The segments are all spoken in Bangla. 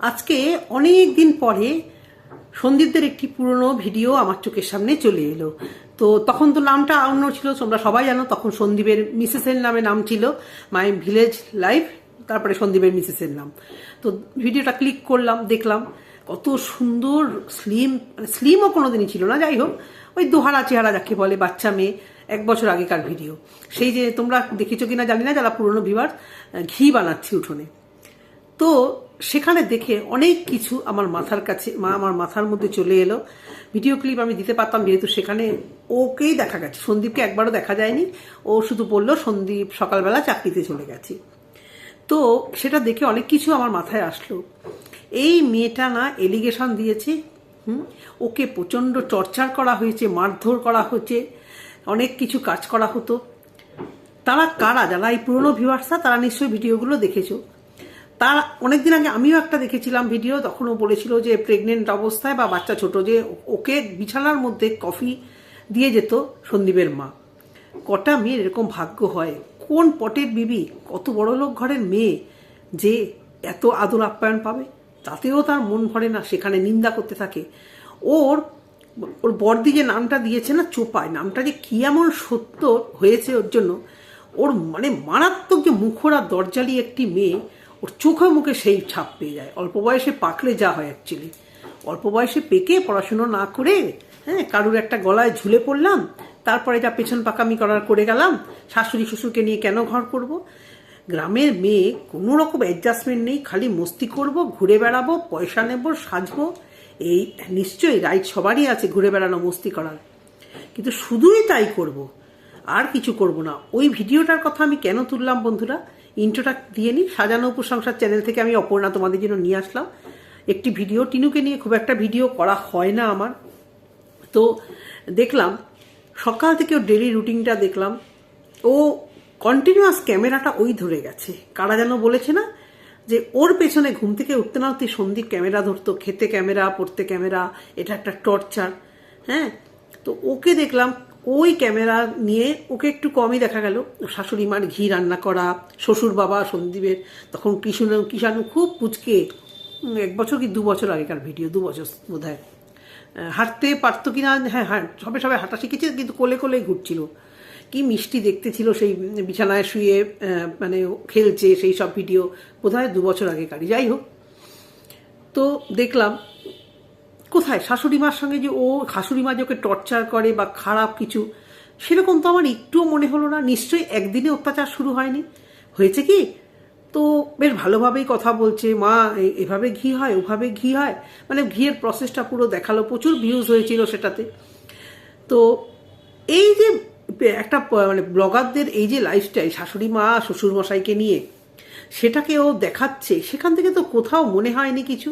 আজকে অনেক দিন পরে সন্দীপদের একটি পুরনো ভিডিও আমার চোখের সামনে চলে এলো। তো তখন তো নামটা অন্য ছিল, তোমরা সবাই জানো, তখন সন্দীপের মিসেসের নামে নাম ছিল মাই ভিলেজ লাইফ তারপরে সন্দীপের মিসেসের নাম। তো ভিডিওটা ক্লিক করলাম, দেখলাম কত সুন্দর স্লিম স্লিমও কোনোদিনই ছিল না, যাই হোক, ওই দোহারা চেহারা যাকে বলে বাচ্চা মেয়ে, এক বছর আগেকার ভিডিও। সেই যে তোমরা দেখেছ কিনা জানি না, যারা পুরনো ভিভার ঘি বানাচ্ছি উঠোনে। তো সেখানে দেখে অনেক কিছু আমার মাথার কাছে, মা আমার মাথার মধ্যে চলে এলো। ভিডিও ক্লিপ আমি দিতে পারতাম, যেহেতু সেখানে ওকেই দেখা গেছে। সন্দীপকে একবারও দেখা যায়নি। ও শুধু বলল, সন্দীপ সকালবেলা চাকরিতে চলে গেছে। তো সেটা দেখে অনেক কিছু আমার মাথায় আসলো। এই মেয়েটা না এলিগেশন দিয়েছে, হুম? ওকে প্রচণ্ড টর্চার করা হয়েছে, মারধর করা হয়েছে, অনেক কিছু কাজ করা হতো। তারা কারা? যারা এই পুরনো ভিউয়ার্সরা তারা নিশ্চয়ই ভিডিওগুলো দেখেছ। তার অনেকদিন আগে আমিও একটা দেখেছিলাম ভিডিও, তখন ও বলেছিল যে প্রেগনেন্ট অবস্থায় বা বাচ্চা ছোট, যে ওকে বিছানার মধ্যে কফি দিয়ে যেত সন্দীপের মা। কটা মেয়ের এরকম ভাগ্য হয়। কোন পটের বিবি, কত বড় লোক ঘরের মেয়ে যে এত আদর আপ্যায়ন পাবে? তাতেও তার মন ভরে না, সেখানে নিন্দা করতে থাকে। ওর ওর বর্দি যে নামটা দিয়েছে না চোপায় নামটা যে কি এমন সত্য হয়েছে ওর জন্য, ওর মানে মারাত্মক যে মুখরা দরজালি একটি মেয়ে ওর চোখে মুখে সেই ছাপ পেয়ে যায়। অল্প বয়সে পাকলে যা হয় অ্যাকচুয়ালি অল্প বয়সে পেকে পড়াশুনো না করে হ্যাঁ কারুর একটা গলায় ঝুলে পড়লাম, তারপরে যা পেছন পাকামি করার করে গেলাম, শাশুড়ি শ্বশুরকে নিয়ে কেন ঘর করব? গ্রামের মেয়ে কোনো রকম অ্যাডজাস্টমেন্ট নেই, খালি মস্তি করব, ঘুরে বেড়াবো, পয়সা নেব, সাজবো। এই নিশ্চয়ই রাইট সবারই আছে ঘুরে বেড়ানো, মস্তি করার। কিন্তু শুধুই তাই করব, আর কিছু করব না। ওই ভিডিওটার কথা আমি কেন তুললাম বন্ধুরা? ইন্ট্রোটা দিয়ে নিই সাজানো উপসংসার চ্যানেল থেকে আমি অপর্ণা তোমাদের জন্য নিয়ে আসলাম। একটি ভিডিও টিনুকে নিয়ে খুব একটা ভিডিও করা হয় না আমার। তো দেখলাম, সকাল থেকে ওর ডেলি রুটিনটা দেখলাম। ও কন্টিনিউয়াস ক্যামেরাটা ওই ধরে গেছে। কারা যেন বলেছে না যে ওর পেছনে ঘুম থেকে উঠতে না উঠতে সন্দীপ ক্যামেরা ধরতো, খেতে ক্যামেরা, পড়তে ক্যামেরা, এটা একটা টর্চার হ্যাঁ? তো ওকে দেখলাম ওই ক্যামেরা নিয়ে ওকে একটু কমই দেখা গেল। শাশুড়ি মার ঘি রান্না করা, শ্বশুর বাবা, সন্দীপের, তখন কৃষ্ণ, কিষাণু খুব পুচকে। এক বছর কি দু বছর আগেকার ভিডিও, দু বছর বোধ হয় হাঁটতে পারতো কি না হ্যাঁ হ্যাঁ সবে সবে হাঁটা শিখেছে, কিন্তু কোলে কোলেই ঘুরছিল। কি মিষ্টি দেখতে ছিল সেই বিছানায় শুয়ে মানে খেলছে সেই সব ভিডিও বোধ হয় দু বছর আগেকারই। যাই হোক, তো দেখলাম কোথায়? শাশুড়ি মার সঙ্গে যে ও শাশুড়ি মা যে ওকে টর্চার করে বা খারাপ কিছু, সেরকম তো আমার একটুও মনে হলো না। নিশ্চয়ই একদিনে অত্যাচার শুরু হয়নি। হয়েছে কি? তো বেশ ভালোভাবেই কথা বলছে, মা এভাবে ঘি হয়, ওভাবে ঘি হয়। মানে ঘিয়ের প্রসেসটা পুরো দেখাল, প্রচুর ভিউজ হয়েছিল সেটাতে। তো এই যে, একটা মানে ব্লগারদের এই যে লাইফস্টাইল শাশুড়ি মা শ্বশুর মশাইকে নিয়ে, সেটাকে ও দেখাচ্ছে, সেখান থেকে তো কোথাও মনে হয়নি কিছু।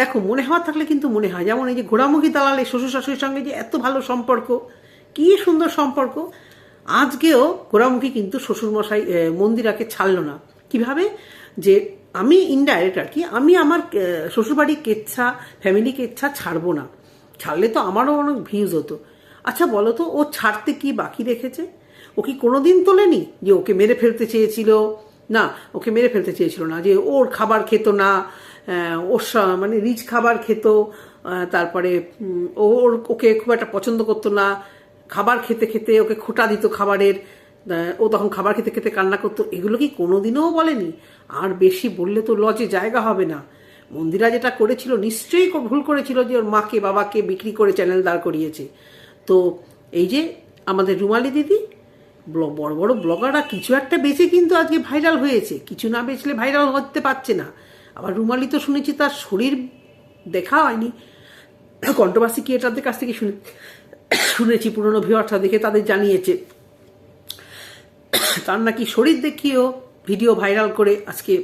দেখো, মনে হওয়ার থাকলে কিন্তু মনে হয়। যেমন এই যে ঘোড়ামুখী দালালে শ্বশুর শাশুড়ির সঙ্গে যে এত ভালো সম্পর্ক, কি সুন্দর সম্পর্ক। আজকেও ঘোড়ামুখী কিন্তু শ্বশুরমশাই মন্দিরাকে ছাড়লো না। কীভাবে? যে আমি ইনডাইরেক্ট আর কি, আমি আমার শ্বশুরবাড়ির কেচ্ছা ফ্যামিলি কেচ্ছা ছাড়বো না। ছাড়লে তো আমারও অনেক ভিউজ হতো। আচ্ছা বলো তো, ও ছাড়তে কি বাকি রেখেছে? ও কি কোনোদিন তোলেনি যে ওকে মেরে ফেলতে চেয়েছিল? না, ওকে মেরে ফেলতে চেয়েছিল না, যে ওর খাবার খেত না ওর মানে রিচ খাবার খেত তারপরে ওর ওকে খুব একটা পছন্দ করতো না। খাবার খেতে খেতে ওকে খোটা দিত খাবারের। ও তখন খাবার খেতে খেতে কান্না করতো। এগুলো কি কোনোদিনও বলেনি? আর বেশি বললে তো লজে জায়গা হবে না। মন্দিরা যেটা করেছিল, নিশ্চয়ই ভুল করেছিল যে ওর মাকে, বাবাকে বিক্রি করে চ্যানেল দাঁড় করিয়েছে। তো এই যে আমাদের রুমালি দিদি বড় বড় ব্লগাররা কিছু একটা বেচে কিন্তু আজকে ভাইরাল হয়েছে। কিছু না বেচলে ভাইরাল হতে পারছে না। আবার রুমালি তো শুনেছি তার শরীর দেখা হয়নি। কন্ট্রোভার্সি ক্রিয়েটারদের কাছ থেকে শুনে শুনেছি? পুরনো ভিউয়ার্সরা দেখে তাদের জানিয়েছে। তার নাকি শরীর দেখিয়েও ভিডিও ভাইরাল করে আজকে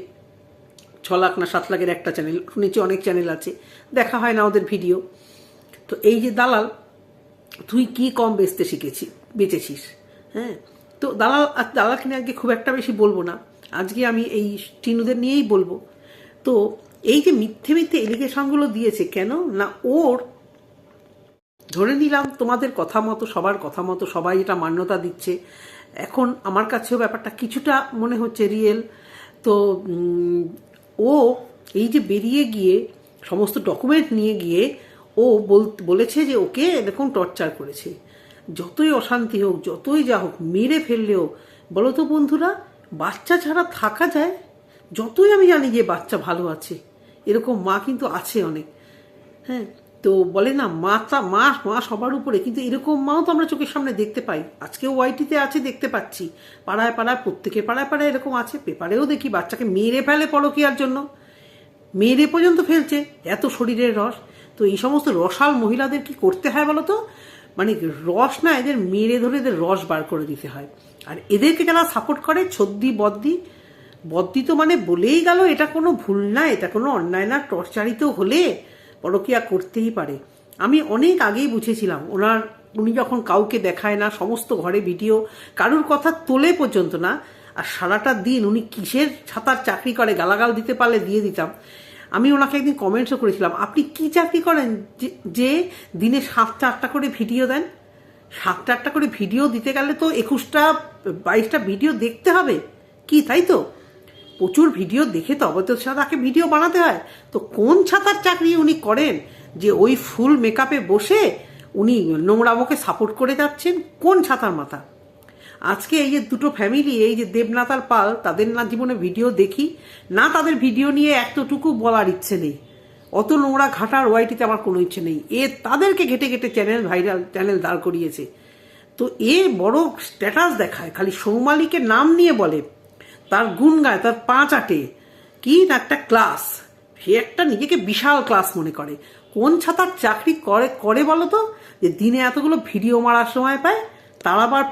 ছ লাখ না সাত লাখের একটা চ্যানেল শুনেছি অনেক চ্যানেল আছে। দেখা হয় না ওদের ভিডিও। তো এই যে দালাল, তুই কি কম বেচতে শিখেছি বেচেছিস? হ্যাঁ? তো দালাল দালালকে নিয়ে আজকে খুব একটা বেশি বলব না। আজকে আমি এই টিনুদের নিয়েই বলব। তো এই যে মিথ্যে মিথ্যে এলিগেশনগুলো দিয়েছে কেন? না ওর ধরে নিলাম তোমাদের কথা মতো, সবার কথা মতো সবাই এটা মান্যতা দিচ্ছে। এখন আমার কাছেও ব্যাপারটা কিছুটা মনে হচ্ছে রিয়েল। তো ও এই যে বেরিয়ে গিয়ে সমস্ত ডকুমেন্ট নিয়ে গিয়ে ও বল- বলেছে যে ওকে এরকম টর্চার করেছে। যতই অশান্তি হোক, যতই যা হোক, মেরে ফেললেও, বলো তো বন্ধুরা, বাচ্চা ছাড়া থাকা যায়? যতই আমি জানি যে বাচ্চা ভালো আছে, এরকম মা কিন্তু আছে অনেক। হ্যাঁ তো বলে না মাতা মা মা সবার উপরে, কিন্তু এরকম মাও তো আমরা চোখের সামনে দেখতে পাই। আজকেও ওয়াইটিতে আছে, দেখতে পাচ্ছি। পাড়ায় পাড়ায়, প্রত্যেকের পাড়ায় পাড়ায় এরকম আছে। পেপারেও দেখি বাচ্চাকে মেরে ফেলে পরকিয়ার জন্য। মেরে পর্যন্ত ফেলছে, এত শরীরের রস। তো এই সমস্ত রসাল মহিলাদের কি করতে হয় বলো তো? মানে রস না, এদের মেরে ধরে এদের রস বার করে দিতে হয়। আর এদেরকে যারা সাপোর্ট করে, ছদ্দি, বদ্দি বদ্দি তো মানে বলেই গেল, এটা কোনো ভুল না, এটা কোনো অন্যায় না, টর্চারিত হলে পরকিয়া করতেই পারে। আমি অনেক আগেই বুঝেছিলাম, ওনার, উনি যখন কাউকে দেখায় না, সমস্ত ঘরে ভিডিও, কারুর কথা তোলে পর্যন্ত না, আর সারাটা দিন উনি কিসের ছাতার চাকরি করে, গালাগাল দিতে পারলে দিয়ে দিতাম। আমি ওনাকে একদিন কমেন্টসও করেছিলাম, আপনি কি চাকরি করেন? যে- দিনে সাতটা আটটা করে ভিডিও দেন। সাতটা আটটা করে ভিডিও দিতে গেলে তো একুশটা বাইশটা ভিডিও দেখতে হবে। কি, তাই তো? প্রচুর ভিডিও দেখে তো তাকে ভিডিও বানাতে হয়। তো কোন ছাতার চাকরি উনি করেন? যে ওই ফুল মেকআপে বসে উনি নোংরা নোংরামোকে সাপোর্ট করে যাচ্ছেন, কোন ছাতার মাথা? আজকে এই যে দুটো ফ্যামিলি এই যে দেবনাথ আর পাল, তাদের না জীবনে ভিডিও দেখি, না তাদের ভিডিও নিয়ে এতটুকু বলার ইচ্ছে নেই। অত নোংরা ঘাটার ওয়াইটিতে আমার কোনো ইচ্ছে নেই। এ তাদেরকে ঘেটে ঘেটে চ্যানেল ভাইরাল চ্যানেল দাঁড় করিয়েছে। তো এ বড় স্ট্যাটাস দেখায়, খালি সৌমালিকে নাম নিয়ে বলে। তার গুণ গায়, তার পাঁচ আটে কি না একটা ক্লাস সে একটা নিজেকে বিশাল ক্লাস মনে করে। কোন ছাতার চাকরি করে করে বলো তো? যে দিনে এতগুলো ভিডিও মারার সময় পায়, তার আবার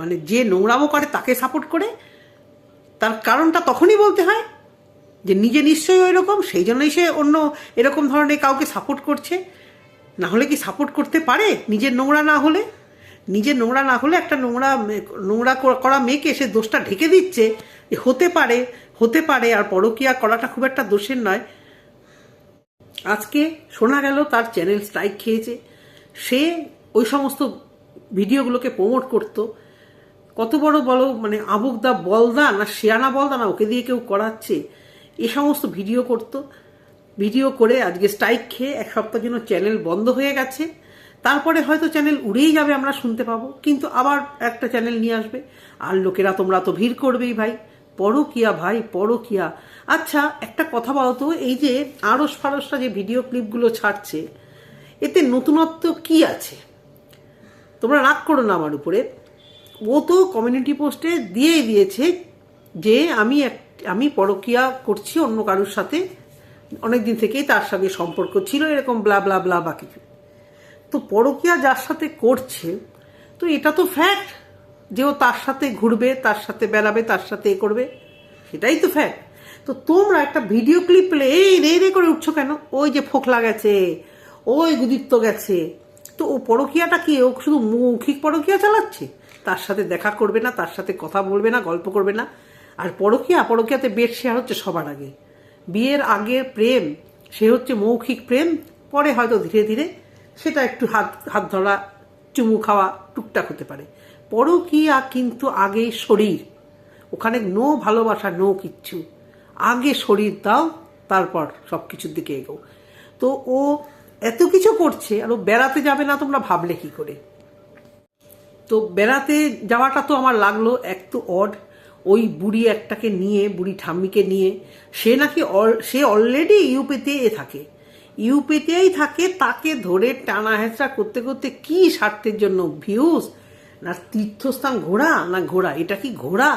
মানে যে নোংরামো করে তাকে সাপোর্ট করে। তার কারণটা তখনই বলতে হয় যে নিজে নিশ্চয়ই ওই রকম সেই জন্যই সে অন্য এরকম ধরনের কাউকে সাপোর্ট করছে। না হলে কি সাপোর্ট করতে পারে? নিজের নোংরা না হলে? নিজের নোংরা না হলে একটা নোংরা নোংরা করা- মেয়েকে সে দোষটা ঢেকে দিচ্ছে। যে হতে পারে হতে পারে, আর পরকিয়া করাটা খুব একটা দোষের নয়। আজকে শোনা গেল, তার চ্যানেল স্ট্রাইক খেয়েছে। সে ওই সমস্ত ভিডিওগুলোকে প্রমোট করতো। কত বড় বলো মানে আবুকদা বলদা না শেয়ানা বলদা না, ওকে দিয়ে কেউ করাচ্ছে। এ সমস্ত ভিডিও করত। ভিডিও করে আজকে স্ট্রাইক খেয়ে এক সপ্তাহের জন্য চ্যানেল বন্ধ হয়ে গেছে। তারপরে হয়তো চ্যানেল উড়েই যাবে, আমরা শুনতে পাবো। কিন্তু আবার একটা চ্যানেল নিয়ে আসবে। আর লোকেরা তোমরা তো ভিড় করবেই ভাই। পরকিয়া ভাই, পরকিয়া। আচ্ছা একটা কথা বলো তো, এই যে আড়স ফারসটা যে ভিডিও ক্লিপগুলো ছাড়ছে, এতে নতুনত্ব কি আছে? তোমরা রাগ করো না আমার উপরে। ও তো কমিউনিটি পোস্টে দিয়েই দিয়েছে যে আমি এক, আমি পরকিয়া করছি অন্য কারোর সাথে। অনেক দিন থেকেই তার সঙ্গে সম্পর্ক ছিল, এরকম ব্লা ব্লা ব্লা বা কিছু। তো পরকিয়া যার সাথে করছে, তো এটা তো ফ্যাক্ট যে ও তার সাথে ঘুরবে, তার সাথে বেড়াবে, তার সাথে এ করবে, সেটাই তো ফ্যাক্ট তো তোমরা একটা ভিডিও ক্লিপ পেলে, এই রে রে করে উঠছো কেন? ওই যে ফোকলা গেছে, ওই গুদীপ্ত গেছে। তো ও পরকিয়াটা কি? ও শুধু মৌখিক পরকিয়া চালাচ্ছে? তার সাথে দেখা করবে না, তার সাথে কথা বলবে না, গল্প করবে না। আর পরকিয়া, পরকিয়াতে বেড শেয়ার হচ্ছে সবার আগে। বিয়ের আগের প্রেম, সে হচ্ছে মৌখিক প্রেম, পরে হয়তো ধীরে ধীরে সেটা একটু হাত হাত ধরা, চুমু খাওয়া টুকটাক হতে পারে। পরকিয়া কিন্তু আগে শরীর। ওখানে নো ভালোবাসা, নো কিচ্ছু। আগে শরীর দাও, তারপর সব কিছুর দিকে এগো তো ও এত কিছু করছে আর ও বেড়াতে যাবে না তোমরা ভাবলে কি করে? তো বেড়াতে যাওয়াটা তো আমার লাগল এক তো অড ওই বুড়ি একটাকে নিয়ে, বুড়ি ঠাম্মিকে নিয়ে, সে নাকি সে অলরেডি ইউপিতে থাকে। ইউপিতেই থাকে, তাকে ধরে টানা হেঁচড়া করতে করতে কি স্বার্থের জন্য ভিউজ না তীর্থস্থান ঘোরা না ঘোরা এটা কি ঘোরা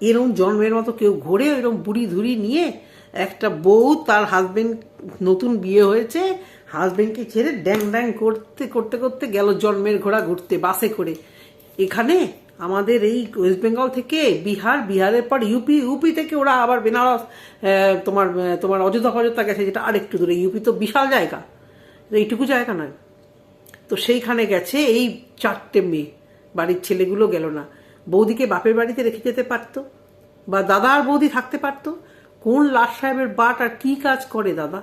এরম জন্মের মতো কেউ ঘোরে, এরম বুড়ি ধুড়ি নিয়ে একটা বউ তার হাজবেন্ড নতুন বিয়ে হয়েছে হাজবেন্ডকে ছেড়ে ড্যাং ড্যাং করতে করতে করতে গেল জন্মের ঘোড়া ঘুরতে, বাসে করে। এখানে আমাদের এই ওয়েস্ট বেঙ্গল থেকে বিহার, বিহারের পর ইউপি ইউপি থেকে ওরা আবার বেনারস তোমার তোমার অযোধ্যা ফযোধ্যা গেছে, যেটা আরেকটু দূরে। ইউপি তো বিশাল জায়গা। এইটুকু জায়গা নয়। তো সেইখানে গেছে এই চারটে মেয়ে। বাড়ির ছেলেগুলো গেল না। বৌদিকে বাপের বাড়িতে রেখে যেতে পারতো বা দাদা আর বৌদি থাকতে পারতো। কোন লাট সাহেবের বাট আর কি কাজ করে দাদা?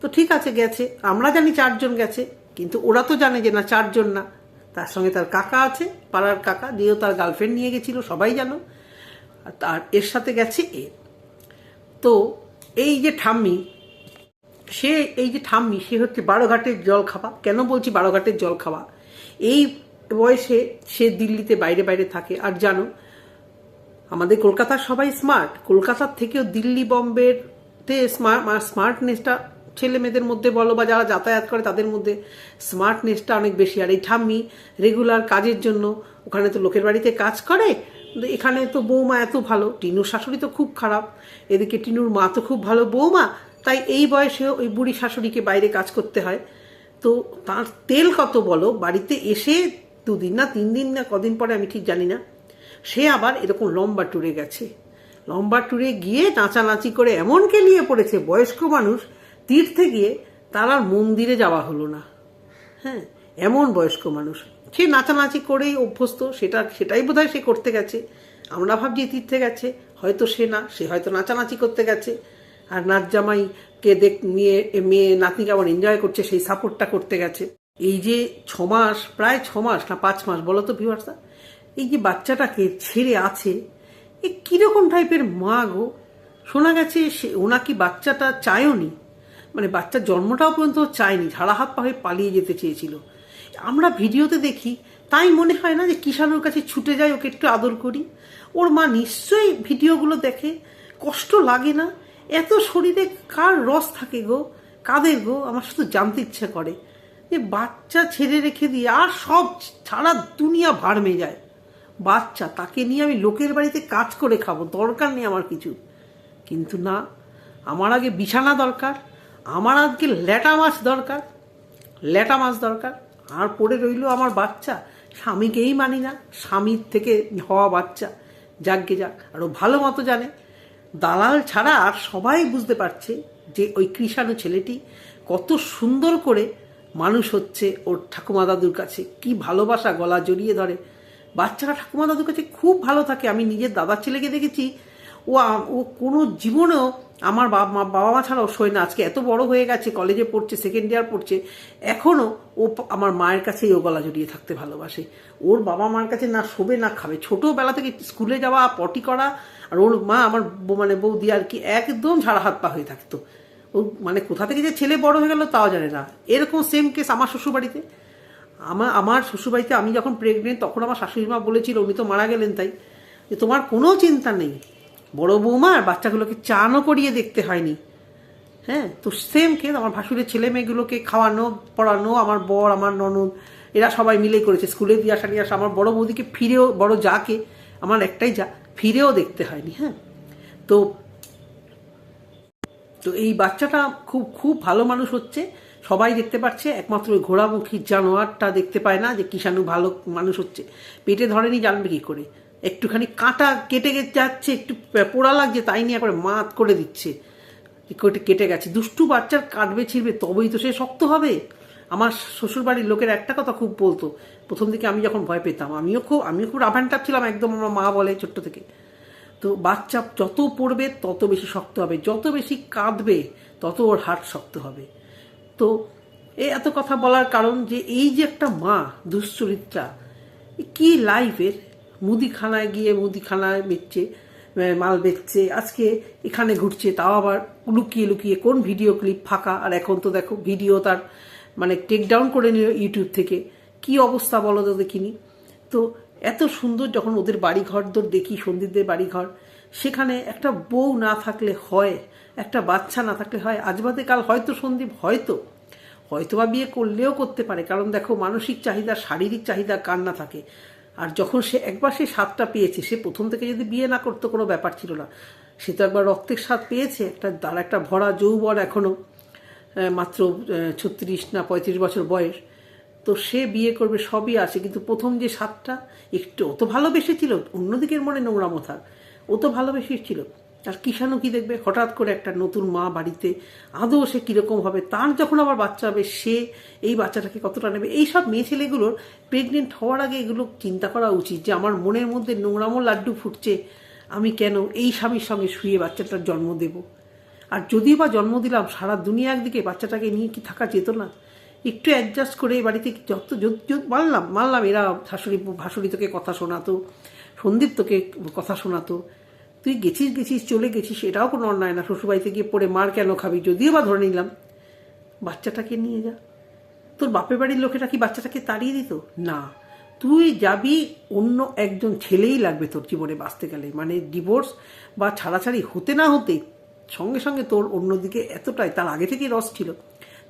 তো ঠিক আছে, গেছে। আমরা জানি চারজন গেছে, কিন্তু ওরা তো জানে যে না, চারজন না। তার সঙ্গে তার কাকা আছে, পাড়ার কাকা, দিয়েও তার গার্লফ্রেন্ড নিয়ে গেছিল, সবাই জানো। তার, এর সাথে গেছে এ। তো এই যে ঠাম্মি, সে, এই যে ঠাম্মি, সে হচ্ছে বারোঘাটের জল খাওয়া। কেন বলছি বারোঘাটের জল খাওয়া? এই বয়সে সে দিল্লিতে বাইরে বাইরে থাকে। আর জানো, আমাদের কলকাতার সবাই স্মার্ট কলকাতার থেকেও দিল্লি বম্বের স্মার্ট স্মার্টনেসটা ছেলে মেয়েদের মধ্যে বলো বা যারা যাতায়াত করে তাদের মধ্যে স্মার্টনেসটা অনেক বেশি। আর এই ঠাম্মি রেগুলার কাজের জন্য, ওখানে তো লোকের বাড়িতে কাজ করে, এখানে তো বৌমা এত ভালো। টিনুর শাশুড়ি তো খুব খারাপ। এদিকে টিনুর মা তো খুব ভালো বৌমা। তাই এই বয়সেও ওই বুড়ি শাশুড়িকে বাইরে কাজ করতে হয়। তো তার তেল কত বলো? বাড়িতে এসে দুদিন না তিন দিন না কদিন পরে আমি ঠিক জানি না। সে আবার এরকম লম্বা ট্যুরে গেছে। লম্বা ট্যুরে গিয়ে নাচানাচি করে এমন কেলিয়ে পড়েছে। বয়স্ক মানুষ তীর্থে গিয়ে তার আর মন্দিরে যাওয়া হলো না। হ্যাঁ এমন বয়স্ক মানুষ। সে নাচানাচি করেই অভ্যস্ত, সেটা, সেটাই বোধহয় সে করতে গেছে। আমরা ভাবছি তীর্থে গেছে, হয়তো সে না, সে হয়তো নাচানাচি করতে গেছে। আর নাচ জামাইকে দেখ নিয়ে মেয়ে নাতনি কেমন এনজয় করছে, সেই সাপোর্টটা করতে গেছে। এই যে ছ মাস, প্রায় ছ মাস না পাঁচ মাস, বলো তো ভিউয়ার্সা এই যে বাচ্চাটাকে ছেড়ে আছে, এ কীরকম টাইপের মা গো? শোনা গেছে সে ওনাকি বাচ্চাটা চায়নি? মানে বাচ্চার জন্মটাও পর্যন্ত চায়নি, ঝাড়া হাত পা হয়ে পালিয়ে যেতে চেয়েছিল। আমরা ভিডিওতে দেখি, তাই মনে হয় না যে কিষাণুর কাছে ছুটে যাই, ওকে একটু আদর করি। ওর মা নিশ্চয়ই ভিডিওগুলো দেখে, কষ্ট লাগে না, এত শরীরে কার রস থাকে গো, কাদের গো, আমার শুধু জানতে ইচ্ছে করে। যে বাচ্চা ছেড়ে রেখে দিয়ে আর সব সারা দুনিয়া ভাড়মে যায়। বাচ্চা, তাকে নিয়ে আমি লোকের বাড়িতে কাজ করে খাব, দরকার নেই আমার কিছু। কিন্তু না, আমার আগে বিছানা দরকার আমার আজকে ল্যাটা মাছ দরকার ল্যাটা মাছ দরকার। আর পড়ে রইল আমার বাচ্চা, স্বামীকেই মানি না, স্বামীর থেকে হওয়া বাচ্চা যাক। আর ও ভালো মতো জানে। দালাল ছাড়া আর সবাই বুঝতে পারছে যে ওই কৃষাণু ছেলেটি কত সুন্দর করে মানুষ হচ্ছে ওর ঠাকুমা দাদুর কাছে। কি ভালোবাসা গলা জড়িয়ে ধরে। বাচ্চারা ঠাকুমা দাদুর কাছে খুব ভালো থাকে। আমি নিজের দাদার ছেলেকে দেখেছি ও ও কোনো জীবনেও আমার বাবা মা বাবা মা ছাড়াও শোয় না। আজকে এত বড় হয়ে গেছে, কলেজে পড়ছে সেকেন্ড ইয়ার পড়ছে এখনও ও আমার মায়ের কাছেই ও গলা জড়িয়ে থাকতে ভালোবাসে। ওর বাবা মার কাছে না শোবে, না খাবে। ছোটোবেলা থেকে স্কুলে যাওয়া, পটি করা, আর ওর মা আমার মানে বৌদি আর কি একদম ঝাড়া হাত পা হয়ে থাকতো। ও মানে কোথা থেকে যে ছেলে বড় হয়ে গেল তাও জানে না। এরকম সেম কেস আমার শ্বশুরবাড়িতে। আমার আমার শ্বশুরবাড়িতে আমি যখন প্রেগনেন্ট তখন আমার শাশুড়ি মা বলেছিল, উনি তো মারা গেলেন তাই। যে তোমার কোনো চিন্তা নেই। বড় বৌমা আর বাচ্চাগুলোকে চানও করিয়ে দেখতে হয়নি। হ্যাঁ তো সেম কেস আমার ভাসুরের ছেলে মেয়েগুলোকে খাওয়ানো, পড়ানো, আমার বর, আমার ননদ, এরা সবাই মিলেই করেছে। স্কুলে দিয়ে আসা নিয়ে আসা, আমার বড় বৌদিকে ফিরেও, বড় যাকে, আমার একটাই যা, ফিরেও দেখতে হয়নি হ্যাঁ। তো তো এই বাচ্চাটা খুব খুব ভালো মানুষ হচ্ছে, সবাই দেখতে পাচ্ছে একমাত্র ওই ঘোড়ামুখী জানোয়ারটা দেখতে পায় না যে কিষাণু ভালো মানুষ হচ্ছে। পেটে ধরেনি, জানবে কি করে? একটুখানি কাঁটা কেটে যাচ্ছে, একটু পোড়া লাগছে, তাই নিয়ে একবার মাত করে দিচ্ছে। কেটে কেটে গেছে। দুষ্টু বাচ্চার কাটবে, ছিঁড়বে, তবেই তো সে শক্ত হবে। আমার শ্বশুরবাড়ির লোকের একটা কথা খুব বলতো, প্রথম দিকে আমি যখন ভয় পেতাম, আমিও খুব আমিও খুব রাভানটাপ ছিলাম একদম আমার মা বলে ছোট্ট থেকে। তো বাচ্চা যত পড়বে, তত বেশি শক্ত হবে। যত বেশি কাঁদবে, তত ওর হার্ট শক্ত হবে। তো এ এত কথা বলার কারণ যে, এই যে একটা মা, দুশ্চরিত্রা কি লাইফের মুদিখানায় গিয়ে মুদিখানায় বেচছে মাল বেচছে। আজকে এখানে ঘুরছে, তাও আবার লুকিয়ে লুকিয়ে কোন ভিডিও ক্লিপ ফাঁকা? আর এখন তো দেখো, ভিডিও তার মানে টেক ডাউন করে নিল ইউটিউব থেকে। কি অবস্থা বলো তো দেখিনি? তো এত সুন্দর যখন ওদের বাড়িঘর দর দেখি, সন্দীপদের বাড়িঘর, সেখানে একটা বউ না থাকলে হয়, একটা বাচ্চা না থাকলে হয়। আজ বাদে কাল হয়তো সন্দীপ, হয়তো। হয়তো বা বিয়ে করলেও করতে পারে। কারণ দেখো, মানসিক চাহিদা, শারীরিক চাহিদা কার না থাকে? আর যখন সে একবার সে স্বাদটা পেয়েছে, সে প্রথম থেকে যদি বিয়ে না করতো কোনো ব্যাপার ছিল না। সে তো একবার রক্তের স্বাদ পেয়েছে, একটা তার একটা ভরা যৌবন এখনও মাত্র ছত্রিশ না পঁয়ত্রিশ বছর বয়স। তো সে বিয়ে করবে, সবই আছে, কিন্তু প্রথম যে স্বাদটা একটু অত ভালোবেসেছিল অন্যদিকের মনে নোংরা থাক ও তো ভালোবেসেছিল আর কিষাণু কি দেখবে? হঠাৎ করে একটা নতুন মা বাড়িতে আদৌ সে কীরকম হবে? তার যখন আবার বাচ্চা হবে, সে এই বাচ্চাটাকে কতটা নেবে? এই সব মেয়ে ছেলেগুলোর প্রেগনেন্ট হওয়ার আগে এগুলো চিন্তা করা উচিত যে আমার মনের মধ্যে নোংরামো লাড্ডু ফুটছে, আমি কেন এই স্বামীর সঙ্গে শুয়ে বাচ্চাটার জন্ম দেবো? আর যদিও বা জন্ম দিলাম, সারা দুনিয়া একদিকে বাচ্চাটাকে নিয়ে কি থাকা যেত না একটু অ্যাডজাস্ট করে এই বাড়িতে যত- মানলাম মানলাম এরা শাশুড়ি, ভাসুড়ি তোকে কথা শোনাতো, সন্দীপ তোকে কথা শোনাতো। তুই গেছিস গেছিস, চলে গেছিস এটাও কোনো অন্যায় না। শ্বশুরবাড়িতে গিয়ে পড়ে মার কেন খাবি? যদিও বা ধরে নিলাম, বাচ্চাটাকে নিয়ে যা। তোর বাপের বাড়ির লোকেরা কি বাচ্চাটাকে তাড়িয়ে দিত? না। তুই যাবি, অন্য একজন ছেলেই লাগবে তোর জীবনে বাঁচতে গেলে। মানে ডিভোর্স বা ছাড়াছাড়ি হতে না হতে, সঙ্গে সঙ্গে তোর অন্যদিকে এতটাই, তার আগে থেকেই রস ছিল,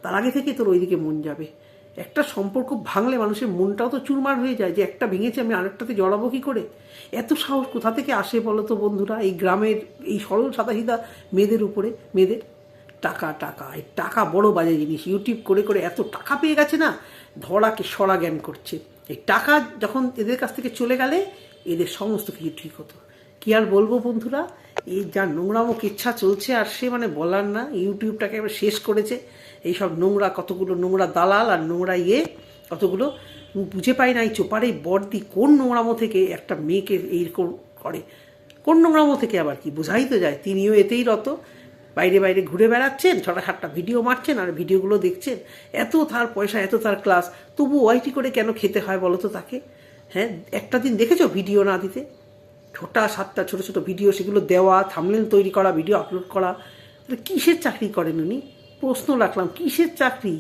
তার আগে থেকেই তোর ওইদিকে মন যাবে। একটা সম্পর্ক ভাঙলে মানুষের মনটাও তো চুরমার হয়ে যায় যে একটা ভেঙেছে, আমি আরেকটাতে জড়াবো কি করে? এত সাহস কোথা থেকে আসে বলো তো বন্ধুরা? এই গ্রামের এই সরল সাদাসিধা মেয়েদের উপরে, মেয়েদের? টাকা টাকা, এই টাকা বড় বাজে জিনিস। ইউটিউব করে করে এত টাকা পেয়ে গেছে না? ধরাকে সরা জ্ঞান করছে। এই টাকা যখন এদের কাছ থেকে চলে গেলে, এদের সমস্ত কিছু ঠিক হতো। কি আর বলব বন্ধুরা? এই যা নোংরামো কেচ্ছা চলছে, আর সে মানে বলার না। ইউটিউবটাকে এবার শেষ করেছে। এইসব নোংরা, কতগুলো নোংরা দালাল আর নোংরা ইয়ে কতগুলো বুঝে পাই না এই চোপারে বর্দি কোন নোংরামো থেকে একটা মেয়েকে এইরকম করে? কোন নোংরামো থেকে আবার কি? বোঝাই তো যায়। তিনিও এতেই রত। বাইরে বাইরে ঘুরে বেড়াচ্ছেন ছটা সাতটা ভিডিও মারছেন আর ভিডিওগুলো দেখছেন। এত তার পয়সা, এত তার ক্লাস, তবু ওয়াইটি করে কেন খেতে হয় বলো তো তাকে? হ্যাঁ একটা দিন দেখেছ ভিডিও না দিতে? ছোটা সাতটা ছোট ছোট ভিডিও, সেগুলো দেওয়া থামলেন তৈরি করা ভিডিও আপলোড করা। কিসের চাকরি করেন উনি? প্রশ্ন রাখলাম কিসের চাকরি?